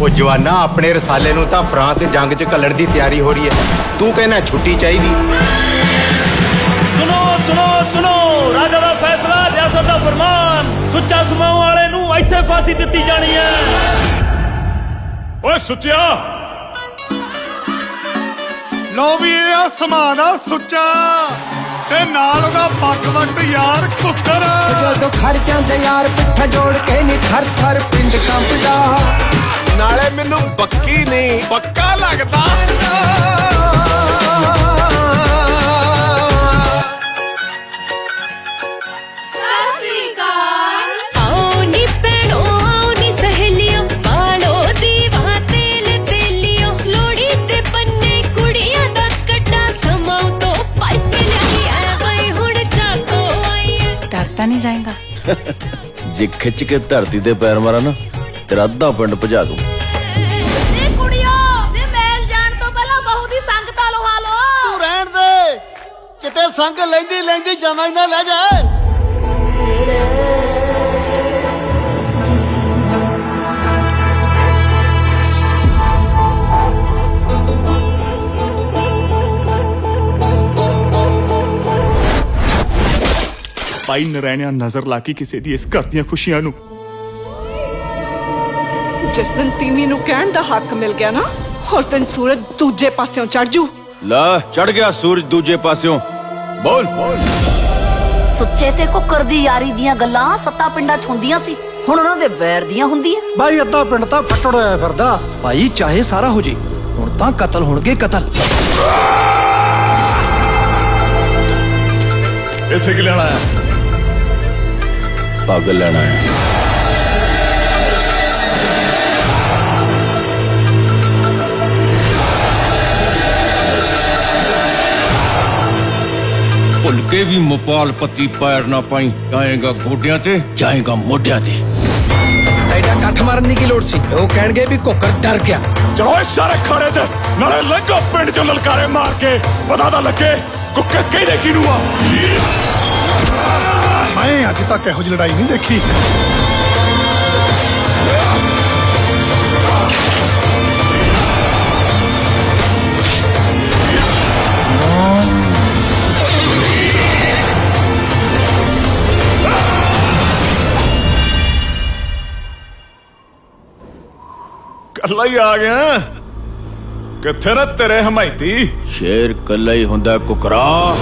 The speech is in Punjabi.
ਉਹ ਜਵਾਨਾ ਆਪਣੇ ਰਸਾਲੇ ਨੂੰ ਤਾਂ ਫਰਾਂਸ ਜੰਗ 'ਚ ਘੱਲਣ ਦੀ ਤਿਆਰੀ ਹੋ ਰਹੀ ਹੈ। ਤੂੰ ਕਹਿੰਦਾ ਛੁੱਟੀ ਚਾਹੀਦੀ। ਸੁਣੋ ਸੁਣੋ ਸੁਣੋ। ਰਾਜਾ ਦਾ ਫੈਸਲਾ ਰਿਆਸਤ ਦਾ ਫਰਮਾਨ। ਸੁੱਚਾ ਸਮਾਉ ਵਾਲੇ ਨੂੰ ਇੱਥੇ ਫਾਂਸੀ ਦਿੱਤੀ ਜਾਣੀ ਹੈ। ਓਏ ਸੁੱਚਿਆ। ਲੋ ਵੀ ਇਹ ਆ ਸਮਾਨ ਆ ਸੁੱਚਾ। ਤੇ ਨਾਲ ਉਹਦਾ ਪੱਕਵੰਟ ਯਾਰ ਕੁੱਕਰ ਜਦੋਂ ਖੜ ਜਾਂਦੇ ਯਾਰ ਪਿੱਠਾ ਜੋੜ ਕੇ ਨੀ ਥਰ ਥਰ ਪਿੰਡ ਕੰਬਦਾ। ਨਾਲੇ ਮੈਨੂੰ ਬੱਕੀ ਨਹੀਂ ਪੱਕਾ ਲੱਗਦਾ। ਤੇ ਬੰਨੇ ਕੁੜੀਆਂ ਦਾ ਕੱਟਾ ਸਮਾਉ ਤੋਂ ਪਾਈਪ ਲਿਆ ਬਈ ਹੁਣ ਚਾਕੋ ਆਈ ਡਰਤਾ ਨਹੀਂ ਜਾਏਗਾ। ਜੇ ਖਿੱਚ ਕੇ ਧਰਤੀ ਤੇ ਪੈਰ ਮਾਰਾਂ ਨਾ ਤੇਰਾ ਅੱਧਾ ਪਿੰਡ ਭਜਾ ਦੂੰ। ਨੀ ਕੁੜੀਓ ਵੇ ਮੈਲ ਜਾਣ ਤੋਂ ਪਹਿਲਾਂ ਬਹੂ ਦੀ ਸੰਗ ਤਾਂ ਲਵਾ ਲੋ ਤੂੰ ਰਹਿਣ ਦੇ। ਕਿਤੇ ਸੰਗ ਲੈਂਦੀ ਲੈਂਦੀ ਜਮਾ ਹੀ ਨਾ ਲੈ ਜਾਏ ਭਾਈ ਨਰੈਣਿਆ ਨਜ਼ਰ ਲਾ ਕੇ ਕਿਸੇ ਦੀ ਇਸ ਘਰ ਦੀਆਂ ਖੁਸ਼ੀਆਂ ਨੂੰ ਜਿਸ ਦਿਨ ਤੀਵੀਂ ਨੂੰ ਕਹਿਣ ਦਾ ਹੱਕ ਮਿਲ ਗਿਆ ਨਾ ਉਸ ਦਿਨ ਸੂਰਜ ਦੂਜੇ ਪਾਸਿਓਂ ਚੜ ਜੂ। ਲਾ ਚੜ ਗਿਆ ਸੂਰਜ ਦੂਜੇ ਪਾਸਿਓਂ। ਬੋਲ। ਸੁੱਚੇ ਤੇ ਕੁੱਕਰ ਦੀ ਯਾਰੀ ਦੀਆਂ ਗੱਲਾਂ ਸੱਤਾ ਪਿੰਡਾਂ 'ਚ ਹੁੰਦੀਆਂ ਸੀ। ਹੁਣ ਉਹਨਾਂ ਦੇ ਵੈਰ ਦੀਆਂ ਹੁੰਦੀਆਂ। ਬਾਈ ਅੱਧਾ ਪਿੰਡ ਤਾਂ ਫੱਟੜ ਹੋਇਆ ਫਿਰਦਾ। ਭਾਈ ਚਾਹੇ ਸਾਰਾ ਹੋ ਜੇ ਹੁਣ ਤਾਂ ਕਤਲ ਹੋਣਗੇ ਕਤਲ। ਇੱਥੇ ਕੀ ਲੈਣਾ ਹੈ? ਪੱਗ ਲੈਣਾ ਹੈ। ਭੁੱਲ ਕੇ ਵੀ ਮੋਪਾਲ ਪੱਤੀ ਪੈਰ ਨਾ ਪਾਈ। ਜਾਏਗਾ ਗੋਡਿਆਂ ਤੇ ਜਾਏਗਾ ਮੋਢਿਆਂ ਤੇ। ਐਡਾ ਕੱਠ ਮਾਰਨ ਦੀ ਕੀ ਲੋੜ ਸੀ? ਉਹ ਕਹਿਣਗੇ ਵੀ ਕੁੱਕਰ ਡਰ ਗਿਆ। ਚਲੋ ਇਸ ਸਾਰੇ ਖਾੜੇ 'ਚ ਨਾਲੇ ਲੰਘੋ ਪਿੰਡ 'ਚ ਲਲਕਾਰੇ ਮਾਰ ਕੇ। ਪਤਾ ਤਾਂ ਲੱਗੇ ਕੁੱਕੇ ਕਿਹਦੇ ਕਿਹਨੂੰ ਆ? ਮੈਂ ਅੱਜ ਤੱਕ ਇਹੋ ਜਿਹੀ ਲੜਾਈ ਨਹੀਂ ਦੇਖੀ। ਕੱਲਾ ਹੀ ਆ ਗਿਆ। ਕਿੱਥੇ ਨਾ ਤੇਰੇ ਹਮਾਇਤੀ? ਸ਼ੇਰ ਕੱਲਾ ਹੀ ਹੁੰਦਾ ਕੁਕਰਾ।